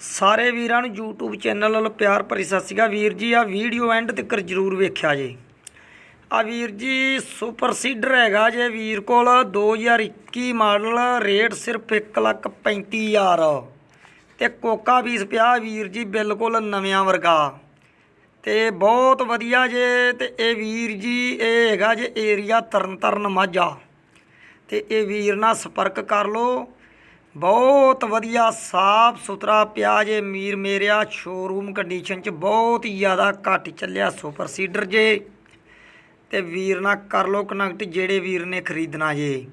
ਸਾਰੇ ਵੀਰਾਂ ਨੂੰ YouTube ਚੈਨਲ ਵੱਲੋਂ ਪਿਆਰ ਭਰੀ ਸਤਿ ਸ਼੍ਰੀ ਅਕਾਲ ਵੀਰ ਜੀ ਆ ਵੀਡੀਓ ਐਂਡ ਤੱਕ ਜਰੂਰ ਵੇਖਿਆ ਜੇ। ਆ ਵੀਰ ਜੀ ਸੁਪਰ ਸੀਡਰ ਹੈਗਾ ਜੇ ਵੀਰ ਕੋਲ 2021 ਮਾਡਲ ਰੇਟ ਸਿਰਫ 135000 ਤੇ ਕੋਕਾ ਪੀਸ ਪਿਆ ਵੀਰ ਜੀ, ਬਿਲਕੁਲ ਨਵਿਆਂ ਵਰਗਾ। ਤੇ ਬਹੁਤ ਵਧੀਆ ਜੇ, ਤੇ ਇਹ ਵੀਰ ਜੀ, ਇਹ ਹੈਗਾ ਜੇ ਏਰੀਆ ਤਰਨਤਾਰਨ ਮਾਝਾ। ਤੇ ਇਹ ਵੀਰ ਨਾਲ ਸੰਪਰਕ ਕਰ ਲਓ। ਬਹੁਤ ਵਧੀਆ, ਸਾਫ਼ ਸੁਥਰਾ ਪਿਆ ਜੇ ਮੀਰ ਮੇਰਿਆ ਸ਼ੋਰੂਮ ਕੰਡੀਸ਼ਨ ਚ ਬਹੁਤ ਹੀ ਜ਼ਿਆਦਾ ਘੱਟ ਚੱਲਿਆ ਸੁਪਰ ਸੀਡਰ ਜੇ। ਤੇ ਵੀਰ ਨਾਲ ਕਰ ਲਓ ਕਨੈਕਟ ਜਿਹੜੇ ਵੀਰ ਨੇ ਖਰੀਦਣਾ ਜੇ।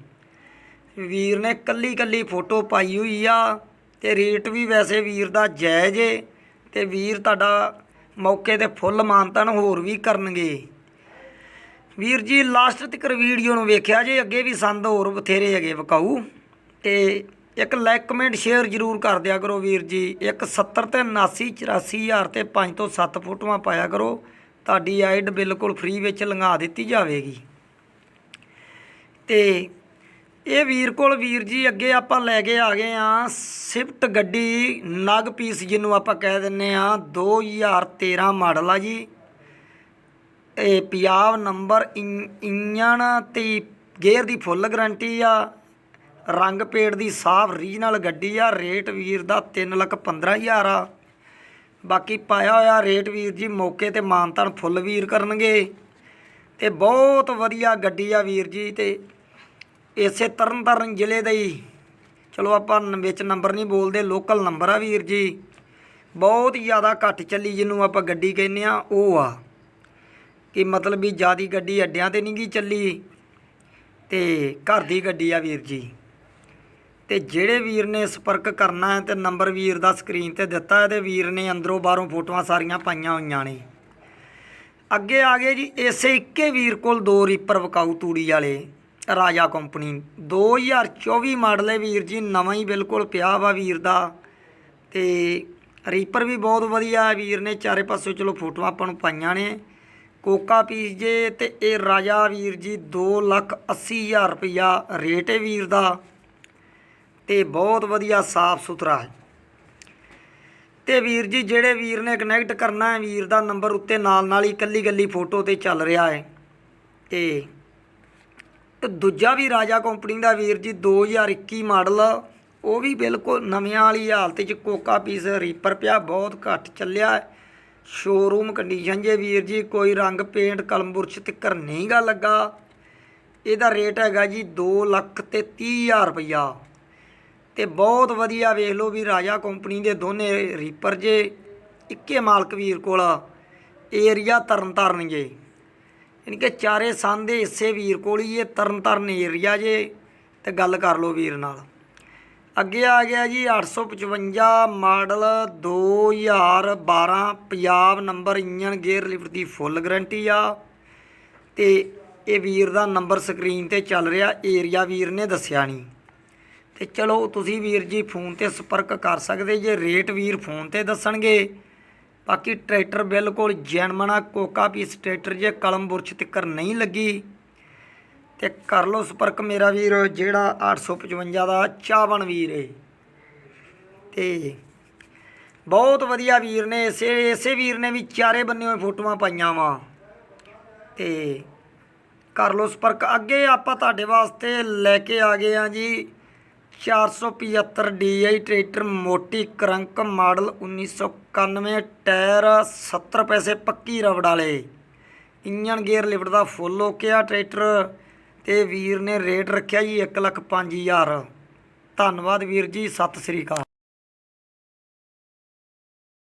ਵੀਰ ਨੇ ਕੱਲੀ ਕੱਲੀ ਫੋਟੋ ਪਾਈ ਹੋਈ ਆ ਤੇ ਰੇਟ ਵੀ ਵੈਸੇ ਵੀਰ ਦਾ ਜਾਇਜ਼ ਏ ਤੇ ਵੀਰ ਤੁਹਾਡਾ ਮੌਕੇ ਤੇ ਫੁੱਲ ਮਾਨਤਨ ਹੋਰ ਵੀ ਕਰਨਗੇ। ਵੀਰ ਜੀ ਲਾਸਟ ਤੱਕ ਵੀਡੀਓ ਨੂੰ ਵੇਖਿਆ ਜੇ, ਅੱਗੇ ਵੀ ਸੰਦ ਹੋਰ ਬਥੇਰੇ ਹੈਗੇ ਵਿਕਾਊ ਤੇ ਇੱਕ ਲਾਈਕ ਕਮੈਂਟ ਸ਼ੇਅਰ ਜਰੂਰ ਕਰ ਦਿਆ ਕਰੋ ਵੀਰ ਜੀ। ਇੱਕ 70 ਤੇ 79 84000 ਤੇ 5 ਤੋਂ 7 ਫੋਟੋਆਂ ਪਾਇਆ ਕਰੋ। ਤੁਹਾਡੀ ਆਈਡ ਬਿਲਕੁਲ ਫ੍ਰੀ ਵਿੱਚ ਲੰਘਾ ਦਿੱਤੀ ਜਾਵੇਗੀ। ਤੇ ਇਹ ਵੀਰ ਕੋਲ ਵੀਰ ਜੀ, ਅੱਗੇ ਆਪਾਂ ਲੈ ਕੇ ਆ ਗਏ ਆ ਸਿਫਟ ਗੱਡੀ ਨਗ ਪੀਸ ਜਿਹਨੂੰ ਆਪਾਂ ਕਹਿ ਦਿੰਨੇ ਆ 2013 ਮਾਡਲ ਆ ਜੀ। ਇਹ ਪੰਜਾਬ ਨੰਬਰ ਇੰ- ਇੰਜਣ ਤੇ ਗੇਅਰ ਦੀ ਫੁੱਲ ਗਾਰੰਟੀ ਆ। ਰੰਗ ਪੇੜ ਦੀ ਸਾਫ਼ ਰੀਜਨਲ ਗੱਡੀ ਆ, ਰੇਟ ਵੀਰ ਦਾ 315000 ਆ। ਬਾਕੀ ਪਾਇਆ ਹੋਇਆ ਰੇਟ ਵੀਰ ਜੀ ਮੌਕੇ ਤੇ ਮਾਨਤਾਨ ਫੁੱਲ ਵੀਰ ਕਰਨਗੇ। ਤੇ ਬਹੁਤ ਵਧੀਆ ਗੱਡੀ ਆ ਵੀਰ ਜੀ ਤੇ ਇਸੇ ਤਰਨਤਾਰਨ ਜ਼ਿਲ੍ਹੇ ਦਾ ਹੀ। ਚਲੋ ਆਪਾਂ ਵਿੱਚ ਨੰਬਰ ਨਹੀਂ ਬੋਲਦੇ ਲੋਕਲ ਨੰਬਰ ਆ ਵੀਰ ਜੀ। ਬਹੁਤ ਜ਼ਿਆਦਾ ਘੱਟ ਚੱਲੀ ਜਿਹਨੂੰ ਆਪਾਂ ਗੱਡੀ ਕਹਿੰਦੇ ਆ, ਉਹ ਆ। ਕਿ ਮਤਲਬ ਵੀ ਜਿਆਦੀ ਗੱਡੀ ਅੱਡਿਆਂ ਤੇ ਨਹੀਂ ਗਈ ਚੱਲੀ। ਤੇ ਘਰ ਦੀ ਗੱਡੀ ਆ ਵੀਰ ਜੀ। ਤੇ ਜਿਹੜੇ ਵੀਰ ਨੇ ਸੰਪਰਕ ਕਰਨਾ ਹੈ ਤੇ ਨੰਬਰ ਵੀਰ ਦਾ ਸਕਰੀਨ ਤੇ ਦਿੱਤਾ ਹੈ ਤੇ ਵੀਰ ਨੇ ਅੰਦਰੋਂ ਬਾਹਰੋਂ ਫੋਟੋਆਂ ਸਾਰੀਆਂ ਪਾਈਆਂ ਹੋਈਆਂ ਨੇ। ਅੱਗੇ ਆ ਗਏ ਜੀ, ਇਸੇ ਇੱਕੇ ਵੀਰ ਕੋਲ ਦੋ ਰੀਪਰ ਵਿਕਾਊ ਤੂੜੀ ਵਾਲੇ, ਰਾਜਾ ਕੰਪਨੀ। 2024 ਮਾਡਲ ਹੈ ਵੀਰ ਜੀ, ਨਵਾਂ ਹੀ ਬਿਲਕੁਲ ਪਿਆ ਵਾ ਵੀਰ ਦਾ। ਤੇ ਰੀਪਰ ਵੀ ਬਹੁਤ ਵਧੀਆ ਹੈ ਵੀਰ ਨੇ, ਚਾਰੇ ਪਾਸੇ ਚਲੋ ਫੋਟੋਆਂ ਆਪਾਂ ਨੂੰ ਪਾਈਆਂ ਨੇ। ਕੋਕਾ ਪੀਸ ਜੇ ਤੇ ਇਹ ਰਾਜਾ ਵੀਰ ਜੀ 280000 ਰੁਪਇਆ ਰੇਟ ਹੈ ਵੀਰ ਦਾ। ਤੇ ਬਹੁਤ ਵਧੀਆ ਸਾਫ਼ ਸੁਥਰਾ ਹੈ। ਤੇ ਵੀਰ ਜੀ, ਜਿਹੜੇ ਵੀਰ ਨੇ ਕਨੈਕਟ ਕਰਨਾ ਹੈ, ਵੀਰ ਦਾ ਨੰਬਰ ਉੱਤੇ ਨਾਲ ਨਾਲ ਹੀ ਕੱਲੀ ਕੱਲੀ ਫੋਟੋ ਤੇ ਚੱਲ ਰਿਹਾ ਹੈ। ਤੇ ਦੂਜਾ ਵੀ ਰਾਜਾ ਕੰਪਨੀ ਦਾ ਵੀਰ ਜੀ 2021 ਮਾਡਲ ਉਹ ਵੀ ਬਿਲਕੁਲ ਨਵਿਆਂ ਵਾਲੀ ਹਾਲਤ 'ਚ ਕੋਕਾ ਪੀਸ ਰੀਪਰ ਪਿਆ, ਬਹੁਤ ਘੱਟ ਚੱਲਿਆ। ਹੈ ਸ਼ੋਰੂਮ ਕੰਡੀਸ਼ਨ ਜੇ ਵੀਰ ਜੀ, ਕੋਈ ਰੰਗ ਪੇਂਟ ਕਲਮ ਬੁਰਸ਼ ਤਿੱਕਰ ਨਹੀਂ ਗਾ ਲੱਗਾ। ਇਹਦਾ ਰੇਟ ਹੈਗਾ ਜੀ 2 ਲੱਖ ਤੇ 30000 ਰੁਪਇਆ ਤੇ ਬਹੁਤ ਵਧੀਆ ਵੇਖ ਲਓ ਵੀ ਰਾਜਾ ਕੰਪਨੀ ਦੇ ਦੋਨੇ ਰੀਪਰ ਜੇ, ਇੱਕੇ ਮਾਲਕ ਵੀਰ ਕੋਲ ਏਰੀਆ ਤਰਨਤਾਰਨ ਜੇ। ਯਾਨੀ ਕਿ ਚਾਰੇ ਸੰਦ ਦੇ ਹਿੱਸੇ ਵੀਰ ਕੋਲ ਹੀ ਇਹ ਤਰਨਤਾਰਨ ਏਰੀਆ ਜੇ, ਤੇ ਗੱਲ ਕਰ ਲਓ ਵੀਰ ਨਾਲ। ਅੱਗੇ ਆ ਗਿਆ ਜੀ 855 model 2012 Punjab number engine gear lift ਦੀ ਫੁੱਲ ਗਰੰਟੀ ਆ। ਤੇ ਇਹ ਵੀਰ ਦਾ ਨੰਬਰ ਸਕਰੀਨ ਤੇ ਚੱਲ ਰਿਹਾ, ਏਰੀਆ ਵੀਰ ਨੇ ਦੱਸਿਆ ਨਹੀਂ ਤੇ ਚਲੋ ਤੁਸੀਂ ਵੀਰ ਜੀ ਫੋਨ ਤੇ ਸੰਪਰਕ ਕਰ ਸਕਦੇ ਜੇ, ਰੇਟ ਵੀਰ ਫੋਨ ਤੇ ਦੱਸਣਗੇ। ਬਾਕੀ ਟਰੈਕਟਰ ਬਿਲਕੁਲ ਜੈਨਮਣਾ ਕੋਕਾ ਪੀਸ ਟਰੈਕਟਰ ਜੇ ਕਲਮ ਬੁਰਸ਼ ਤਿੱਕਰ ਨਹੀਂ ਲੱਗੀ। ਤੇ ਕਰ ਲਓ ਸੰਪਰਕ ਮੇਰਾ ਵੀਰ, ਜਿਹੜਾ 855 ਦਾ ਚਾਵਣ ਵੀਰ ਏ। ਤੇ ਬਹੁਤ ਵਧੀਆ ਵੀਰ ਨੇ, ਇਸੇ ਇਸੇ ਵੀਰ ਨੇ ਵੀ ਚਾਰੇ ਬੰਨੇ ਹੋਏ ਫੋਟੋਆਂ ਪਾਈਆਂ ਵਾ। ਤੇ ਕਰ ਲਓ ਸੰਪਰਕ, ਅੱਗੇ ਆਪਾਂ ਤੁਹਾਡੇ ਵਾਸਤੇ ਲੈ ਕੇ ਆ ਗਏ ਆ ਜੀ। 475 DI ਟਰੈਕਟਰ ਮੋਟੀ ਕਰੰਕ ਮਾਡਲ 1991 ਟਾਇਰ 70 ਪੈਸੇ ਪੱਕੀ ਰਬੜ ਵਾਲੇ। ਇੰਜਨ ਗੇਅਰ ਲਿਫਟ ਦਾ ਫੁੱਲ ਓਕੇ ਆ ਟਰੈਕਟਰ ਤੇ ਵੀਰ ਨੇ ਰੇਟ ਰੱਖਿਆ ਜੀ 1 ਲੱਖ 5000 ਧੰਨਵਾਦ ਵੀਰ ਜੀ, ਸਤਿ ਸ੍ਰੀ ਅਕਾਲ।